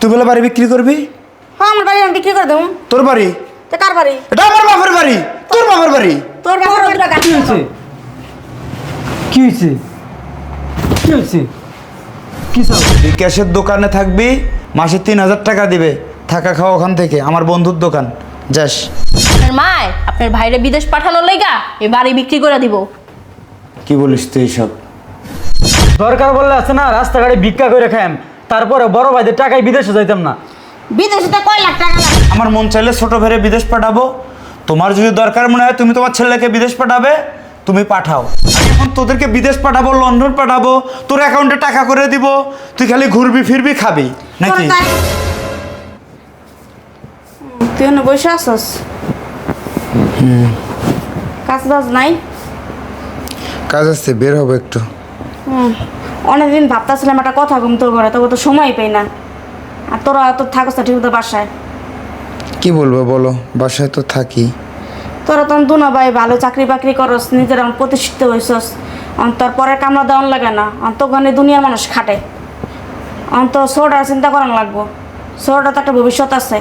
তুই বলে বাড়ি বিক্রি করবি? হ্যাঁ আমার বাড়ি আমি বিক্রি করে দেবো। তোর বাড়ি? তো কার বাড়ি? এটা আমার বাপের বাড়ি। তোর বাপের বাড়ি? তোর বাবার বাড়ি টাকা কি হয়েছে? কি হয়েছে? কি হয়েছে? কি সব? বিকাশের দোকানে থাকবি মাসে তিন হাজার টাকা দিবে। থাকা খাওয়া ওখান থেকে আমার বন্ধুর দোকান। যাস। আপনার মায় আপনার ভাইরে বিদেশ পাঠানোর লেগা এই বাড়ি বিক্রি করে দিব। কি বলিস তুই সব দরকার বললে আছে না রাস্তাঘাটে ভিক্ষা করে খাইম। তারপরে বড় ভাইদের টাকায় বিদেশে যাইতাম না। বিদেশে তো কয় লাখ টাকা লাগে? আমার মন চাইলে ছোট ভেরে বিদেশ পাঠাবো। তোমার যদি দরকার মনে হয় তুমি তোমার ছেলেকে বিদেশ পাঠাবে তুমি পাঠাও। এখন তোদেরকে বিদেশ পাঠাবো লন্ডন পাঠাবো তোর অ্যাকাউন্টে টাকা করে দিব তুই খালি ঘুরবি ফিরবি খাবি নাকি? তুই এনে বসে আসস কাজ বাজ নাই? কাজ আছে বের হব একটু। হুম, অনেকদিন ভাবতেছিলাম একটা কথা ঘুম তোর ঘরে তবে তো সময় পাই না। আর তোরা তো থাকস না ঠিক মতো বাসায়। কি বলব বলো বাসায় তো থাকি। তোরা তো দুনো ভাই ভালো চাকরি বাকরি করস নিজের প্রতিষ্ঠিত হয়েছস অন তোর পরের কামলা দেওয়ান লাগে না অন তো ওখানে দুনিয়ার মানুষ খাটে। অন তো ছোটার চিন্তা করান লাগবো ছোটটা তো একটা ভবিষ্যৎ আছে।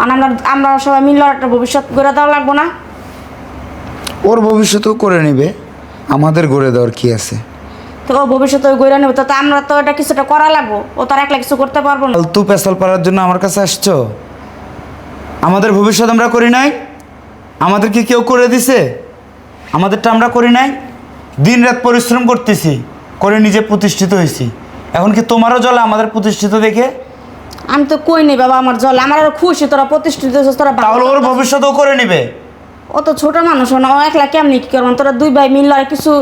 আর আমরা আমরা সবাই মিললে একটা ভবিষ্যৎ গড়ে দেওয়া লাগবো না। ওর ভবিষ্যতেও করে নিবে আমাদের গড়ে দেওয়ার কি আছে? তো ও ভবিষ্যতে ওই নেবে তো আমরা তো এটা কিছুটা করা লাগবো। ও তার একলা কিছু করতে পারব না। ফালতু পাড়ার জন্য আমার কাছে আসছো? আমাদের ভবিষ্যৎ আমরা করি নাই? আমাদের কি কেউ করে দিছে? আমাদেরটা আমরা করি নাই? দিন রাত পরিশ্রম করতেছি করে নিজে প্রতিষ্ঠিত হয়েছি। এখন কি তোমারও জলে আমাদের প্রতিষ্ঠিত দেখে? আমি তো কই নি বাবা আমার জল আমার আরও খুশি তোরা প্রতিষ্ঠিত হয়েছিস, তোরা ভালো তাহলে ওর ভবিষ্যৎও করে নিবে। ও তো ছোট মানুষ না ও একলা কেমনি কি করবেন তোরা দুই ভাই মিললে আর কিছু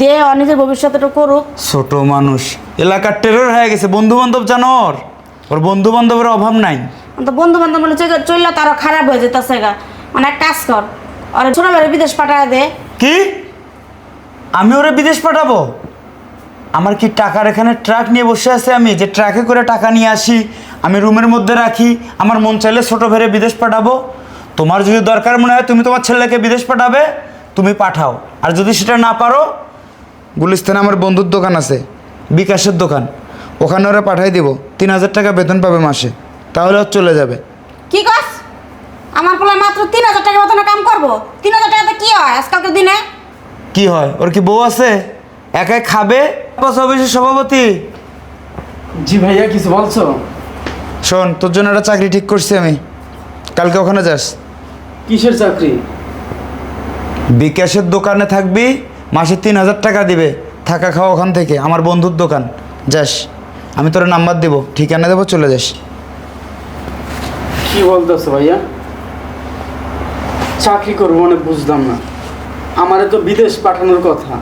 দে আর নিজের ভবিষ্যৎটা করুক। ছোট মানুষ। এলাকার টেরর হয়ে গেছে। বন্ধু বান্ধব জানো ওর? ওর বন্ধু বান্ধবের অভাব নাই। তো বন্ধু বান্ধব বলে চললে তো আরও খারাপ হয়ে যেতেছে গা। মানে এক কাজ কর আর ছোট ভাই বিদেশ পাঠায় দে। কি? আমি ওরে বিদেশ পাঠাবো? আমার কি টাকার এখানে ট্রাক নিয়ে বসে আছে আমি? যে ট্রাকে করে টাকা নিয়ে আসি আমি রুমের মধ্যে রাখি আমার মন চাইলে ছোটো ভেরে বিদেশ পাঠাবো। তোমার যদি দরকার মনে হয় তুমি তোমার ছেলেকে বিদেশ পাঠাবে তুমি পাঠাও। আর যদি সেটা না পারো গুলিস্তানে আমার বন্ধুর দোকান আছে বিকাশের দোকান। ওখানে ওরা পাঠাই দিব তিন হাজার টাকা বেতন পাবে মাসে। তাহলে ওর চলে যাবে। কি কস? আমার পোলা মাত্র তিন হাজার টাকার মতন কাম করব। তিন হাজার টাকাতে কি হয় আজকালকার দিনে? কি হয়? ওর কি বউ আছে? একাই খাবে? বস অফিসের সভাপতি। জি ভাইয়া কিছু বলছো? শোন তোর জন্য একটা চাকরি ঠিক করছি আমি। কালকে ওখানে যাস। কিসের চাকরি? বিকাশের দোকানে থাকবি মাসে তিন হাজার টাকা দিবে। থাকা খাওয়া ওখান থেকে আমার বন্ধুর দোকান। যাস আমি তোর নাম্বার দেবো ঠিকানা দেবো চলে যাস। কি বলতেছো ভাইয়া? চাকরি করব মানে বুঝলাম না। আমারে তো বিদেশ পাঠানোর কথা।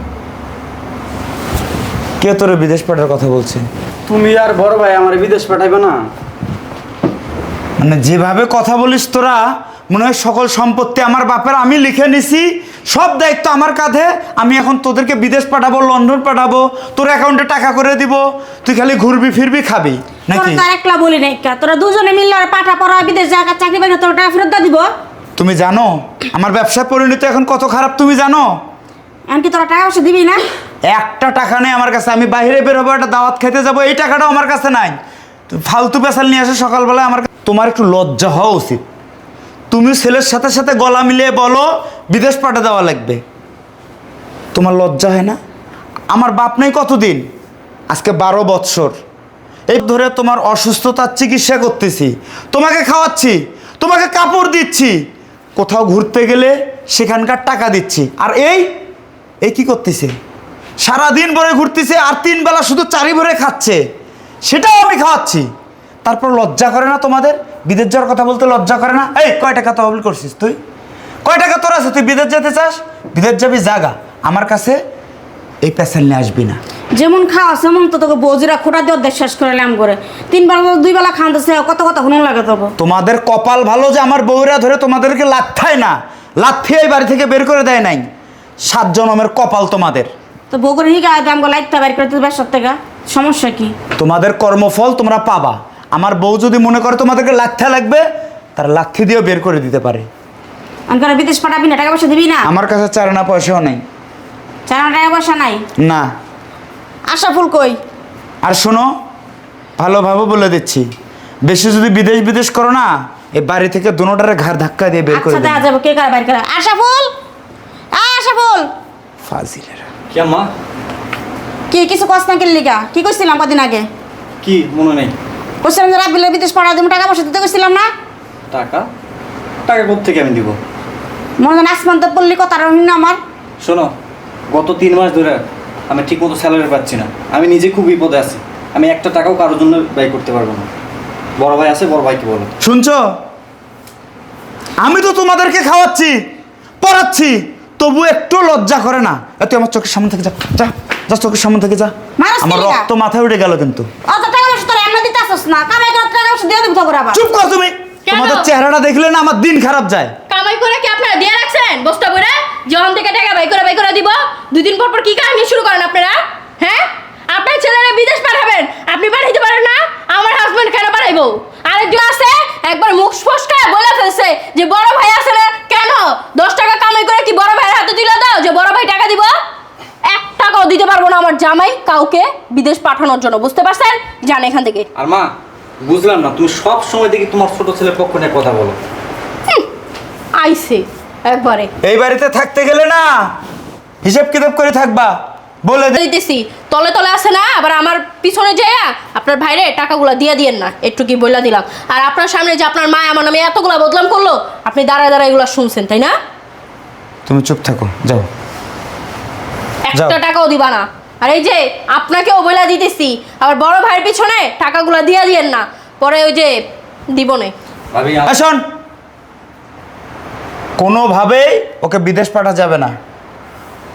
কে তোর বিদেশ পাঠার কথা বলছে? তুমি আর বড় ভাই আমার বিদেশ পাঠাইবে না? মানে যেভাবে কথা বলিস তোরা মনে হয় সকল সম্পত্তি আমার বাপের আমি লিখে নিছি সব দায়িত্ব আমার কাঁধে আমি এখন তোদেরকে বিদেশ পাঠাবো লন্ডন পাঠাবো তোর অ্যাকাউন্টে টাকা করে দিব তুই খালি ঘুরবি ফিরবি খাবি নাকি? তার একলা বলি নাই তোরা দুজনে মিললে পাঠা পড়া বিদেশ জায়গা চাকরি বাকরি তোর টাকা ফেরত দিব। তুমি জানো আমার ব্যবসা পরিণতি এখন কত খারাপ তুমি জানো? এমনকি তোরা টাকা পয়সা দিবি না? একটা টাকা নেই আমার কাছে আমি বাইরে বের হব একটা দাওয়াত খেতে যাব এই টাকাটাও আমার কাছে নাই। ফালতু পেশাল নিয়ে আসে সকালবেলায় আমার তোমার একটু লজ্জা হওয়া উচিত। তুমি ছেলের সাথে সাথে গলা মিলিয়ে বলো, বিদেশ পাঠা দেওয়া লাগবে। তোমার লজ্জা হয় না? আমার বাপ নেই কতদিন? আজকে বারো বৎসর। এই ধরে তোমার অসুস্থতার চিকিৎসা করতেছি। তোমাকে খাওয়াচ্ছি, তোমাকে কাপড় দিচ্ছি। কোথাও ঘুরতে গেলে সেখানকার টাকা দিচ্ছি। আর এই এই কি করতেছে? সারাদিন ভরে ঘুরতেছে আর তিন বেলা শুধু চারি ভরে খাচ্ছে। সেটাও আমি খাওয়াচ্ছি। তারপর লজ্জা করে না তোমাদের? বিদেশ যাওয়ার কথা বলতে লজ্জা করে না? এই কয় টাকা তহবিল করছিস তুই? কয় টাকা তোর আছে? তুই বিদেশ যেতে চাস? বিদেশ যাবি জাগা। আমার কাছে এই প্যাসেল নিয়ে আসবি না। যেমন খাওয়া সেমন তো তোকে বৌজিরা খোটা দিয়ে দেশ শেষ করে এলাম করে তিন বেলা দুই বেলা খান খাওয়াতে কত কত হুন লাগে তবু। তোমাদের কপাল ভালো যে আমার বউরা ধরে তোমাদেরকে লাথায় না? লাথিয়ে এই বাড়ি থেকে বের করে দেয় নাই। সাত জনমের কপাল তোমাদের। তো বগুড়ি হিগা দাম গো লাইতে বাইর করে তুই ব্যবসার থেকে। সমস্যা কি? তোমাদের কর্মফল তোমরা পাবা। আমার বউ যদি মনে করে তোমাদেরকে লাথা লাগবে তার লাথি দিয়েও বের করে দিতে পারে। আমি করে বিদেশ পাঠাবি না টাকা পয়সা দিবি না? আমার কাছে চারানা পয়সাও নেই। চার আনা টাকা পয়সা নাই? না। আশা ফুল কই? আর শোনো ভালোভাবে বলে দিচ্ছি। বেশি যদি বিদেশ বিদেশ করো না এই বাড়ি থেকে দুটারে ঘাড় ধাক্কা দিয়ে বের করে আচ্ছা দেখা যাবে কে কার বাইর করে? আশা ফুল? আশা ফুল? ফাজিলেরা। কি আম্মা? কি কিছু কষ্ট না কিনলিকা কি কইছিলাম কদিন আগে? কি মনে নেই। কইছিলাম যে রাবিলের বিদেশ পড়া তুমি টাকা পয়সা দিতে কইছিলাম না। টাকা? টাকা কোথেকে আমি দিব? মনে হয় আসমান তো পড়লি কথা রহিন না আমার। শোনো গত তিন মাস ধরে আমি ঠিকমতো স্যালারি পাচ্ছি না। আমি নিজে খুব বিপদে আছি। আমি একটা টাকাও কারোর জন্য ব্যয় করতে পারব না। বড় ভাই আছে বড় ভাইকে বলো। শুনছো? আমি তো তোমাদেরকে খাওয়াচ্ছি পড়াচ্ছি তবু একটু লজ্জা করে না। এ তুই আমার চোখের সামনে থেকে যা যা যা চোখের সামনে থেকে যা। আমার কেলিগা? রক্ত মাথায় উঠে গেল কিন্তু। অত না কামাই করে টাকা পয়সা দিয়ে দিবি তো করে আবার। চুপ কর তুমি। কেন? তোমাদের চেহারাটা দেখলে না আমার দিন খারাপ যায়। কামাই করে কি আপনারা দিয়ে রাখছেন? বস্তা করে যখন থেকে টাকা বাই করে বাই করে দিব দুই দিন পর পর কি কাহিনী শুরু করেন আপনারা? হ্যাঁ? আপনার ছেলেরা বিদেশ পাঠাবেন আপনি পাঠাইতে পারেন না আমার হাজবেন্ড কেন পাঠাইবো? আরেকজন আছে একবার মুখ ফসকা বলে ফেলছে যে বড় ভাই আছে না কেন? দশ টাকা কামাই করে কি বড় ভাইয়ের হাতে তুলে দাও? যে বড় ভাই টাকা দিব? এক টাকাও দিতে পারব না আমার জামাই কাউকে। বিদেশ পাঠানোর জন্য বুঝতে পারছেন? যান এখান থেকে। আর মা বুঝলাম না তুমি সব সময় দেখি তোমার ছোট ছেলের পক্ষ নিয়ে কথা বলো। আইসে একবারে। এই বাড়িতে থাকতে গেলে না হিসেব কিতাব করে থাকবা বলে দিতেছি তলে তলে আছে না আবার আমার পিছনে যাইয়া আপনার ভাইরে টাকাগুলো দিয়ে দিয়েন না একটু কি বইলা দিলাম। আর আপনার সামনে যে আপনার মা আমার নামে এতগুলা বদলাম করল আপনি দাঁড়ায় দাঁড়ায় এগুলো শুনছেন তাই না? তুমি চুপ থাকো যাও। একটা টাকাও দিবা না। আর এই যে আপনাকে বইলা দিতেছি আবার বড় ভাইয়ের পিছনে টাকাগুলো দিয়ে দিয়েন না পরে ওই যে দিবনে এই শোন কোনোভাবেই ওকে বিদেশ পাঠা যাবে না।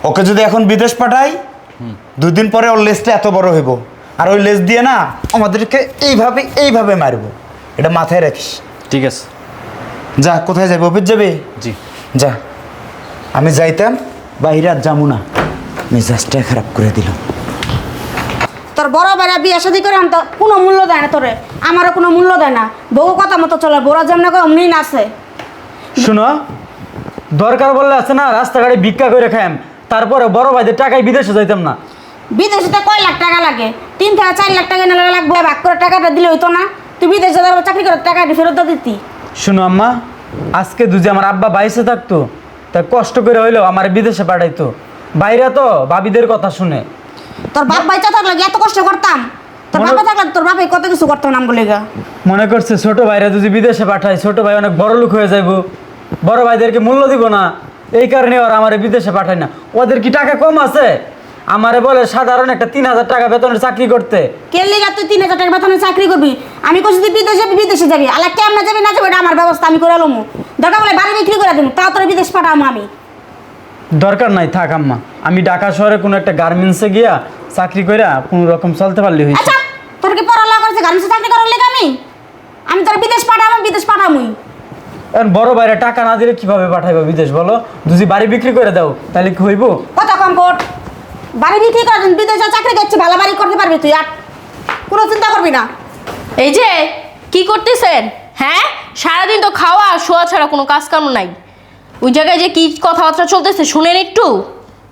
ওকে যদি এখন বিদেশ পাঠাই দুই দিন পরে ওর লেজটা এত বড় হইব। আর ওই লেজ দিয়ে না আমাদেরকে এইভাবে এইভাবে মারব। এটা মাথায় রাখিস। ঠিক আছে। যা কোথায় যাবে? অফিস যাবে? জি। যা। আমি যাইতাম বাইরে আর যাব না। মেজাজটা খারাপ করে দিল। তোর বড় বেড়া বিয়ে শাদি করে আনতো কোনো মূল্য দেয় না তোরে। আমারও কোনো মূল্য দেয় না। বউ কথা মতো চলে বড় যেমন করে অমনি নাচে শোনো দরকার বললে আছে না রাস্তাঘাটে ভিক্ষা করে খাইম তারপরে বড় ভাইদের টাকায় বিদেশে যাইতাম না। বিদেশে তো কয় লাখ টাকা লাগে? তিন থেকে চার লাখ টাকা নিলে লাগবে ভাগ করে টাকাটা দিলে হইতো না। তুই বিদেশে যাব চাকরি করে টাকা ফেরত দিতি। শোনো আম্মা আজকে দুজি আমার আব্বা বাইসে থাকতো তা কষ্ট করে হইলেও আমার বিদেশে পাঠাইতো। বাইরে তো ভাবিদের কথা শুনে। তোর বাপ বাইচা থাকলে এত কষ্ট করতাম? তোর বাবা থাকলে তোর বাপে কত কিছু করতাম নাম বলে গা। মনে করছে ছোট ভাইরা যদি বিদেশে পাঠায় ছোট ভাই অনেক বড় লোক হয়ে যাইব। বড় ভাইদেরকে মূল্য দিব না। এই কারণে ওরা আমার বিদেশে পাঠায় না। ওদের কি টাকা কম আছে? আমারে বলে সাধারণ একটা তিন হাজার টাকা বেতনের চাকরি করতে। কেলি তুই তিন হাজার টাকা বেতনে চাকরি করবি? আমি কইছি তুই বিদেশে যাবি বিদেশে যাবি। আলা কেমন যাবি না যাবি এটা আমার ব্যবস্থা আমি করে লমু। দরকার বলে বাড়ি বিক্রি করে দিবো তাও তোর বিদেশ পাঠাবো আমি। দরকার নাই থাক আম্মা। আমি ঢাকা শহরে কোনো একটা গার্মেন্টসে গিয়া চাকরি করে কোনো রকম চলতে পারলে হয়েছে। আচ্ছা তোর কি পড়ালেখা করছে? গার্মেন্টসে চাকরি করার লেগে আমি? আমি তোর বিদেশ পাঠাবো বিদেশ পাঠামুই। এখন বড় বাইরে টাকা না দিলে কীভাবে পাঠাইবো বিদেশ বলো? যদি বাড়ি বিক্রি করে দাও তাহলে কি হইব? কত কম কোট? বাড়ি বিক্রি করে দিন বিদেশে চাকরি করছি ভালো বাড়ি করতে পারবি তুই আর কোনো চিন্তা করবি না। এই যে কি করতেছেন? হ্যাঁ? সারাদিন তো খাওয়া শোয়া ছাড়া কোনো কাজ কাম নাই। ওই জায়গায় যে কি কথাবার্তা চলতেছে শুনেন একটু।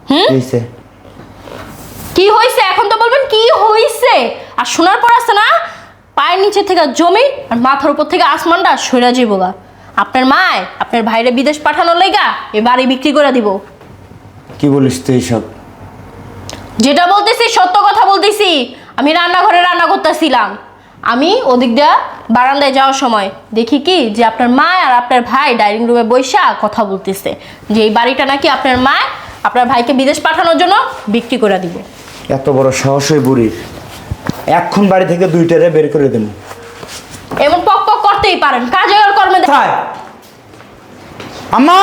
হুম? এইছে কি হয়েছে এখন তো বলবেন কি হয়েছে আর শোনার পর আছে না পায়ের নিচে থেকে জমি আর মাথার উপর থেকে আসমানটা সইরা যাব আপনার মায় আপনার ভাইরে বিদেশ পাঠানোর লেগা এ বাড়ি বিক্রি করে দিব। কি বলিস তুই সব যেটা বলতেছি সত্য কথা বলতেছি। আমি রান্নাঘরে রান্না করতেছিলাম। আমি ওদিক দিয়ে বারান্দায় যাওয়ার সময় দেখি কি যে আপনার মা আর আপনার ভাই ডাইনিং রুমে বৈশা কথা বলতেছে যে এই বাড়িটা নাকি আপনার মা আপনার ভাইকে বিদেশ পাঠানোর জন্য বিক্রি করে দিব। এত বড় সাহস ওই বুড়ির এখন বাড়ি থেকে দুইটারে বের করে দেবো এমন পক পক করতেই পারেন কাজে আর কর্মে আম্মা!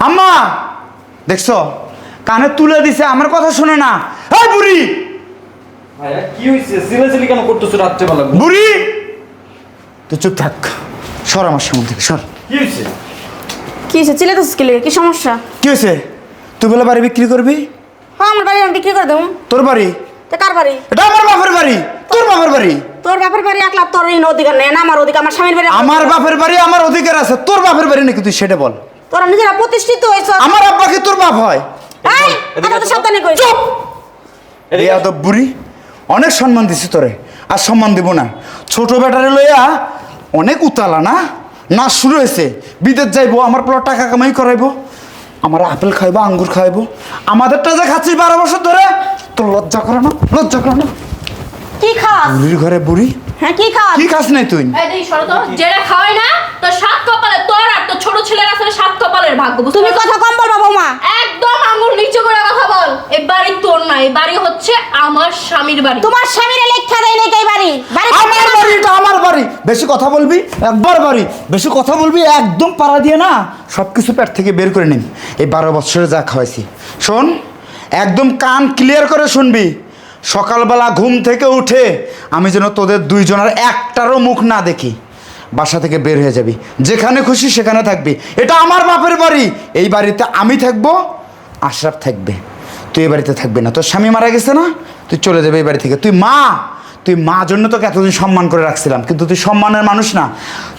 আম্মা! দেখছ কানে তুলে দিছে আমার কথা শুনে না। এই বুড়ি! ভাইয়া কি হয়েছে সিলেসিলি কেন করতেছো রাত্রেবেলা? বুড়ি! তুই চুপ থাক। সর আমার সামনে থেকে সর। কি হয়েছে কি হয়েছে চিলে তো কি লেগে? কি সমস্যা? কি হয়েছে তুই বলে বাড়ি বিক্রি করবি? হ্যাঁ আমার বাড়ি আমি বিক্রি করে দেবো। তোর বাড়ি? তো কার বাড়ি? এটা আমার বাপের বাড়ি। তোর বাপের বাড়ি? তোর বাপের বাড়ি একলা তোর এই অধিকার নেই না আমার অধিকার আমার স্বামীর বাড়ি আমার বাপের বাড়ি আমার অধিকার আছে। তোর বাপের বাড়ি নাকি তুই সেটা বল। তোরা নিজেরা প্রতিষ্ঠিত হয়েছ। আমার আব্বাকে তোর বাপ হয়। এই এদিকে কথা তো আসো। সাবধানে কই এই আদব বুড়ি। অনেক সম্মান দিছি তোরে আর সম্মান দিব না। ছোট ব্যাটারে লইয়া অনেক উতালা না? না শুরু হয়েছে। বিদেশ যাইবো আমার পর টাকা কামাই করাইবো আমার আপেল খাইবো আঙ্গুর খাইবো। আমাদের টাজা খাচ্ছি বারো বছর ধরে তোর লজ্জা করে না? লজ্জা করে না? কি খা বুড়ির ঘরে বুড়ি। হ্যাঁ কি খাস কি খাস নাই তুই? এই দেখ শরত যেটা খাওয়াই না তোর সাত কপালে তোর আর তোর ছোট ছেলের আসলে সাত কপালের ভাগ্য তুমি কথা কম বলবা বৌমা। একদম আঙুল নিচু করে কথা বল। এই বাড়ি তোর না এই বাড়ি হচ্ছে আমার স্বামীর বাড়ি। তোমার স্বামীর লেখা দেয় নাই এই বাড়ি? বাড়ি আমার বাড়ি এটা আমার বাড়ি। বেশি কথা বলবি একবার বাড়ি। বেশি কথা বলবি একদম পাড়া দিয়ে না সব কিছু পেট থেকে বের করে নিন এই বারো বছরে যা খাওয়াইছি। শোন একদম কান ক্লিয়ার করে শুনবি। সকালবেলা ঘুম থেকে উঠে আমি যেন তোদের দুইজনের একটারও মুখ না দেখি বাসা থেকে বের হয়ে যাবি। যেখানে খুশি সেখানে থাকবি। এটা আমার বাপের বাড়ি। এই বাড়িতে আমি থাকব আশরাফ থাকবে। তুই এই বাড়িতে থাকবি না। তোর স্বামী মারা গেছে না? তুই চলে যাবে এই বাড়ি থেকে। তুই মা! তুই মা জন্য তোকে এতদিন সম্মান করে রাখছিলাম। কিন্তু তুই সম্মানের মানুষ না।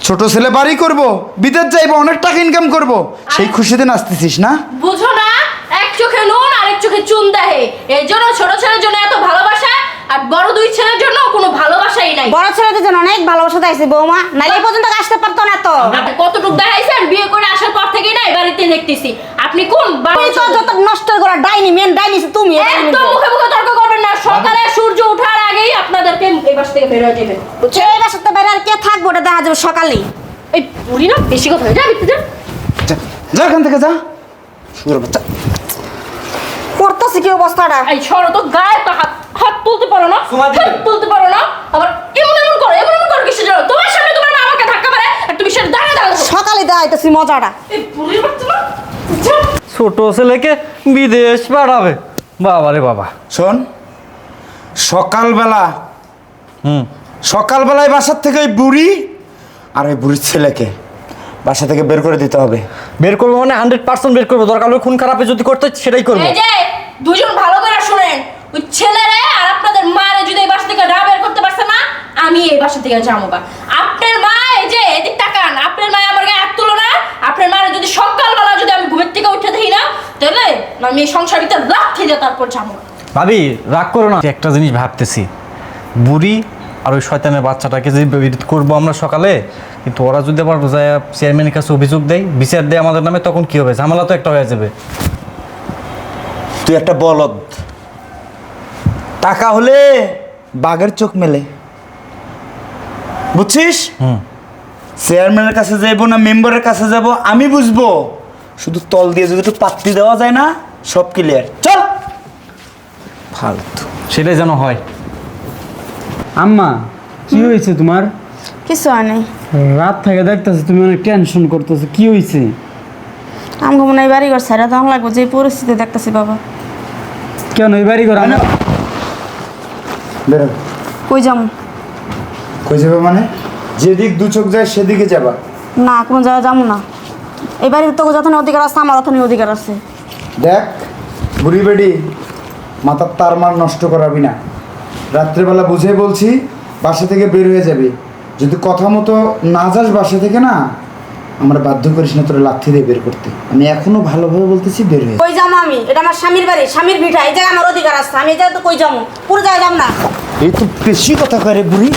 ছোট ছেলে বাড়ি করব বিদেশ যাইবো অনেক টাকা ইনকাম করব। সেই খুশিতে নাচতেছিস না? বুঝো না চোখে নুন আর এক চোখে চুন দেহে। এই জন্য ছোট ছেলের জন্য এত ভালোবাসা আর বড় দুই ছেলের জন্য কোনো ভালোবাসাই নাই। বড় ছেলেদের জন্য অনেক ভালোবাসা দিয়েছে বৌমা। নাইলে এই পর্যন্ত আসতে পারতো না তো। আপনি কতটুকু দেখাইছেন বিয়ে করে আসার পর থেকেই না এই বাড়িতে দেখতেছি। আপনি কোন তুমি তো যত নষ্ট করা ডাইনি মেন ডাইনি তুমি একদম মুখে মুখে তর্ক করবেন না। সকালে সূর্য ওঠার আগেই আপনাদেরকে এই বাস থেকে বের হয়ে যাবেন। এই বাসাতে বাইরে আর কে থাকব? ওটা দেখা যাবে সকালেই। এই বুড়ি না বেশি কথা হয়ে যাবে যা। যা যা এখান থেকে যা। শুয়োর বাচ্চা। করতেছে কি অবস্থাটা? এই সরো তো গায়ে তো হাত হাত তুলতে পারো না হাত তুলতে পারো না আবার এমন এমন করো এমন এমন করো কিসের জন্য? তোমার সামনে তোমার মা আমাকে ধাক্কা মারে আর তুমি সেটা দাঁড়া দাঁড়া সকালে দেখাইতেছি মজাটা। এই বাচ্চা না ছোট ছেলেকে বিদেশ পাঠাবে। বাবা রে বাবা। শোন সকালবেলা হুম সকালবেলায় বাসার থেকে ওই বুড়ি আর ওই বুড়ির ছেলেকে বাসা থেকে বের করে দিতে হবে। বের করব মানে হান্ড্রেড পার্সেন্ট বের করব। দরকার হলে খুন খারাপে যদি করতে সেটাই করব। এই যে দুজন ভালো করে শুনেন। ওই ছেলেরে আর আপনাদের মারে যদি এই বাসা থেকে না বের করতে পারছে না, আমি এই বাসা থেকে যাব বা আপনার মা এই যে, এদিক তাকান। আপনার মা আমার গায়ে হাত তুলো না। আপনার মারে যদি সকালবেলা যদি আমি ঘুমের থেকে উঠে দেখি না, তাহলে আমি এই সংসার ভিতরে লাথি দিয়ে তারপর যাব ভাবি, রাগ করো না। একটা জিনিস ভাবতেছি। বুড়ি আর ওই শয়তানের বাচ্চাটাকে যে বিরোধ করব আমরা সকালে, কিন্তু ওরা যদি আবার চেয়ারম্যানের কাছে অভিযোগ দেয়, বিচার দেয় আমাদের নামে, তখন কি হবে? ঝামেলা তো একটা হয়ে যাবে। তুই একটা বলদ। টাকা হলে বাঘের চোখ মেলে। বুঝছিস? চেয়ারম্যানের কাছে যাইবো না মেম্বারের কাছে যাব আমি বুঝব। শুধু তল দিয়ে যদি একটু পাত্তি দেওয়া যায় না সব ক্লিয়ার চল। ফালতু। সেটাই যেন হয়। আম্মা কি হয়েছে তোমার? কিছু হয় নাই। রাত থেকে দেখতেছি তুমি অনেক টেনশন করতেছো কি হয়েছে? আমাকে মনে হয় বাড়ি ঘর ছাড়া দাম লাগবে যে পরিস্থিতি দেখতেছি বাবা। কেন? এই বাড়ি ঘর বেরো। কই যাম কই যাবে মানে? যেদিক দু চোখ যায় সেদিকে যাবা। না কোনো জায়গায় যাব না। এই বাড়িতে তো যতন অধিকার আছে আমার অতনে অধিকার আছে। দেখ বুড়ি বেডি মাথার তার মার নষ্ট করাবি না। রাত্রেবেলা বুঝে বলছি বাসা থেকে বের হয়ে যাবি। যদি কথা মতো না যাস বাসা থেকে না আমরা বাধ্য করিস না তোর লাথি দিয়ে বের করতে। আমি এখনও ভালোভাবে বলতেছি বের হয়ে কই যাব আমি? এটা আমার স্বামীর বাড়ি। স্বামীর ভিটা এই জায়গায় আমার অধিকার আছে। আমি এই জায়গায় তো কই যাব? পুরো জায়গায় যাব না। এই তো বেশি কথা করে বুড়ি।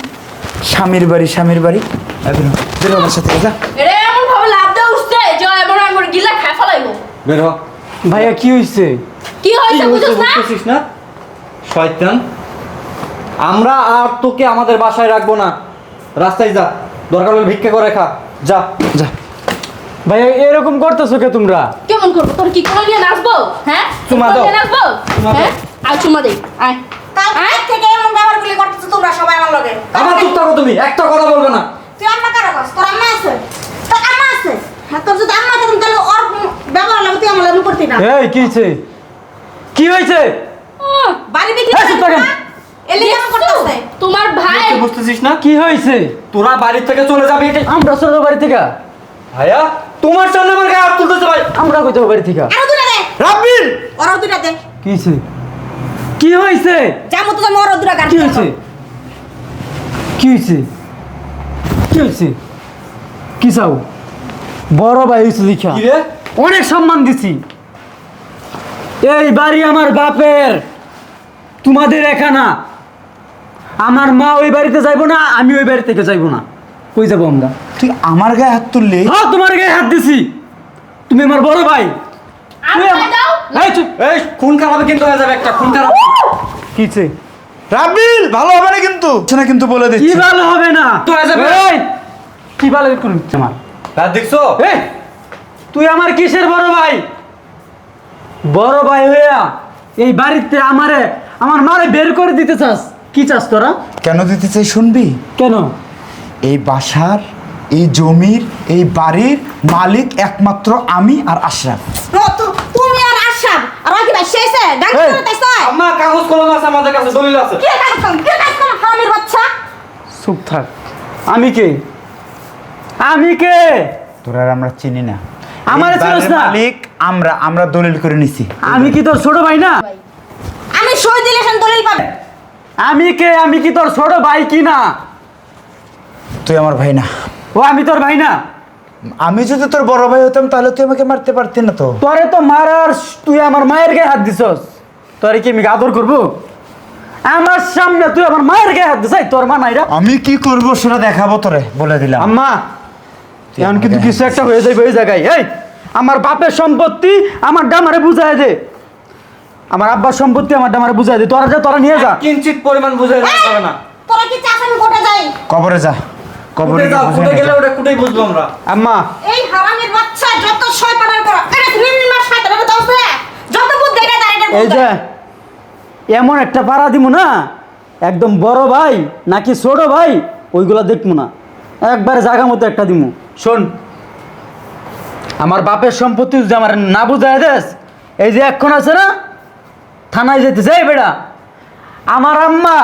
স্বামীর বাড়ি স্বামীর বাড়ি। এই বেরো, বেরো বাসা থেকে যা। এটা এমন ভাবে লাভ দেওয়া উঠছে যে এমন আমার গিলা খায় ফেলাইবো। বের হ। ভাইয়া কি হয়েছে কি হয়েছে বুঝছ না? বুঝতেছিস না? শয়তান। আমরা আর তোকে আমাদের বাসায় রাখব না। রাস্তায় যা। দরকার হলে ভিক্ষা করে খা। যা যা। ভাইয়া এরকম করতেছো কে তোমরা? কেমন করব? তোর কি কোনো নিয়ে নাচবো? হ্যাঁ? চুমা দাও। নিয়ে নাচবো? হ্যাঁ? আর চুমা দেই আয়। কাল থেকে এমন ব্যবহারগুলি করতেছো তোমরা সবাই আমার লগে। আবার চুপ থাকো তুমি একটা কথা বলবে না। তুই আম্মা কারও কাছ তোর আম্মা আছে? তোর আম্মা আছে? হ্যাঁ তোর যদি আম্মা থাকতো তাহলে ওর ব্যবহার লাগে তুই আমার লাগে করতি না। এই কি হয়েছে কি হয়েছে বাড়ি করতেছে? তোমার ভাই বুঝতেছিস না? কি হয়েছে তোরা বাড়ি থেকে চলে যাবি? এটা আমরা চলে বাড়ি থেকে। ভাইয়া? তোমার সামনে আমার গায়ে হাত তুলতেছে ভাই। আমরা কই যাব বাড়ি থেকে? আরও দুটা দে। রাব্বিল! ওরাও দুটা দে। কি হয়েছে? কি হয়েছে? যাব তো যাব ওরাও দুটা গান কি হয়েছে? কি হয়েছে? কি হয়েছে? কি চাও? বড় ভাই হয়েছে দেখা অনেক সম্মান দিছি। এই বাড়ি আমার বাপের। তোমাদের এখানা আমার মা ওই বাড়িতে যাইবো না আমি ওই বাড়ি থেকে যাইবো না। কই যাব আমরা? তুই আমার গায়ে হাত তুললি? হ্যাঁ তোমার গায়ে হাত দিছি। তুমি আমার বড় ভাই। এই চুপ এই খুন খারাপে কিন্তু হয়ে যাবে একটা খুন খারাপ। কিছে রাবিল ভালো হবে না কিন্তু? না কিন্তু বলে কি দিচ্ছি। ভালো হবে না? তো হয়ে যাবে। এই! কি ভালো করুন আমার। রাত দেখছ? এই তুই আমার কিসের বড় ভাই? বড় ভাই হইয়া এই বাড়িতে আমারে আমার মারে বের করে দিতে চাস। কি চাস তোরা? কেন দিতে চাই শুনবি? কেন? এই বাসার এই জমির এই বাড়ির মালিক একমাত্র আমি আর আশরাফ। তুমি আর আশাব আর কি ভাই শেষে এই। আম্মা কাগজ কলম আছে আমাদের কাছে দলিল আছে। কি কাজ করো কি কাজ করো হারামির বাচ্চা। চুপ থাক। আমি কে? আমি কে? তোরা আর আমরা চিনি না। আমারে এই চিনিস না? মালিক আমরা আমরা দলিল করে নিছি। আমি কি তোর ছোট ভাই না? আমি সই দিলে দলিল পাবে। আমি কে? আমি কি তোর ছোট ভাই কি না তুই আমার ভাই না। ও আমি তোর ভাই না? আমি যদি তোর বড় ভাই হতাম তাহলে তুই আমাকে মারতে পারতি না তো। তোরে তো মারার তুই আমার মায়ের গায়ে হাত দিছস। তোরে কি আমি আদর করব? আমার সামনে তুই আমার মায়ের গায়ে হাত দিছাই তোর মা নাইরা আমি কি করব সেটা দেখাবো তোরে বলে দিলাম। আম্মা এখন কিন্তু কিছু একটা হয়ে যাবে ওই জায়গায়। এই আমার বাপের সম্পত্তি আমার ডামারে বুঝায় দে। আমার আব্বার সম্পত্তি আমার ডামারে বুঝায় দে। তোরা যা তোরা নিয়ে যা। কিঞ্চিত পরিমাণ বুঝে যাবে না। তোরা কি চাস আমি কোটে যাই? কবরে যা। কবরে গেলে ওটা কুটেই বুঝব আমরা। আম্মা। এই হারামির বাচ্চা যত শয়তানের করো এটা নিম্ন শয়তানের দোষ যত বুদ্ধি এটা তার এটা এই যে এমন একটা পাড়া দিব না একদম বড় ভাই নাকি ছোট ভাই ওইগুলা দেখব না। একবার জায়গা মতো একটা দিমু। শোন আমার বাপের সম্পত্তি যদি আমার না বুঝায় দেস এই যে এখন আছে না থানায় যেতে এই বেড়া। আমার আম্মা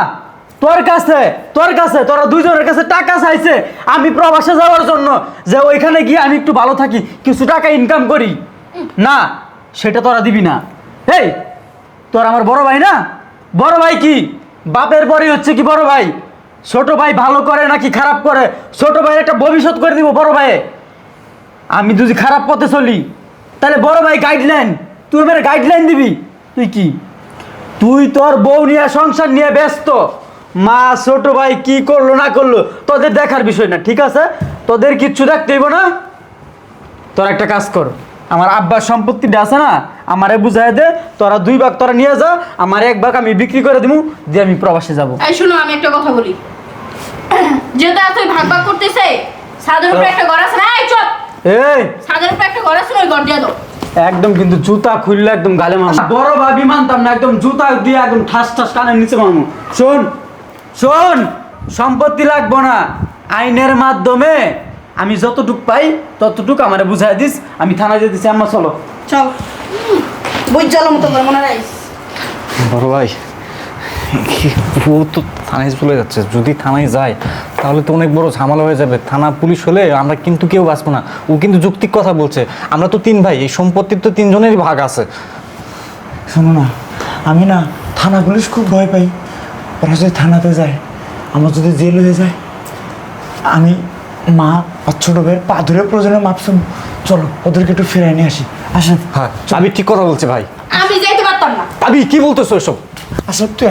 তোর কাছে তোর কাছে, তোরা দুইজনের কাছে টাকা চাইছে, আমি প্রবাসে যাওয়ার জন্য, যে ওইখানে গিয়ে আমি একটু ভালো থাকি, কিছু টাকা ইনকাম করি। না, সেটা তোরা দিবি না। এই তোর আমার বড় ভাই না? বড় ভাই কি? বাপের পরেই হচ্ছে কি বড় ভাই? ছোট ভাই ভালো করে নাকি খারাপ করে? ছোট ভাইয়ের একটা ভবিষ্যৎ করে দিব বড় ভাইয়ে। আমি যদি খারাপ পথে চলি, তাহলে বড় ভাই গাইডলাইন তুই আমার গাইডলাইন দিবি। তুই কি? তুই তোর বউ নিয়ে সংসার নিয়ে ব্যস্ত। মা ছোট ভাই কি করল না করল তোদের দেখার বিষয় না ঠিক আছে? তোদের কিচ্ছু দেখতেইব না। তোর একটা কাজ কর আমার আব্বার সম্পত্তিটা আছে না আমারে বুঝাই দে তোরা দুই ভাগ তোরা নিয়ে যা আমার এক ভাগ আমি বিক্রি করে দিব দিয়ে আমি প্রবাসে যাব। এই শুনো আমি একটা কথা বলি। যেটা তুই ভাগ ভাগ করতেছে সাদের উপরে একটা ঘর আছে না এই চুপ! এই! সাদের উপরে একটা ঘর আছে ওই ঘর দিয়ে দাও। একদম কিন্তু জুতা খুললে একদম গালে মারবো। বড় ভাবি মানতাম না একদম জুতা দিয়ে একদম ঠাস ঠাস কানের নিচে মারবো। শোন শোন সম্পত্তি লাগবো না। আইনের মাধ্যমে আমি যতটুক পাই ততটুক আমার বুঝাই দিস। আমি থানায় যেতেছি আম্মা চলো। চল। বুঝ জল মতো মনে রাখিস বড় ভাই ও তো থানায় চলে যাচ্ছে। যদি থানায় যায় তাহলে তো অনেক বড় ঝামেলা হয়ে যাবে। থানা পুলিশ হলে আমরা কিন্তু কেউ বাঁচবো না। ও কিন্তু যৌক্তিক কথা বলছে। আমরা তো তিন ভাই এই সম্পত্তির তো তিনজনেরই ভাগ আছে। শোনো না আমি না থানা পুলিশ খুব ভয় পাই। ওরা যদি থানাতে যায় আমার যদি জেল হয়ে যায় আমি মা আর ছোটো ভাইয়ের পা ধরে প্রয়োজনে মাপসুম চলো ওদেরকে একটু ফিরাই নিয়ে আসি। আসেন। হ্যাঁ আমি ঠিক কথা বলছি ভাই। আমি যাইতে পারতাম না। আমি কি বলতেছো এসব? আসেন তুই।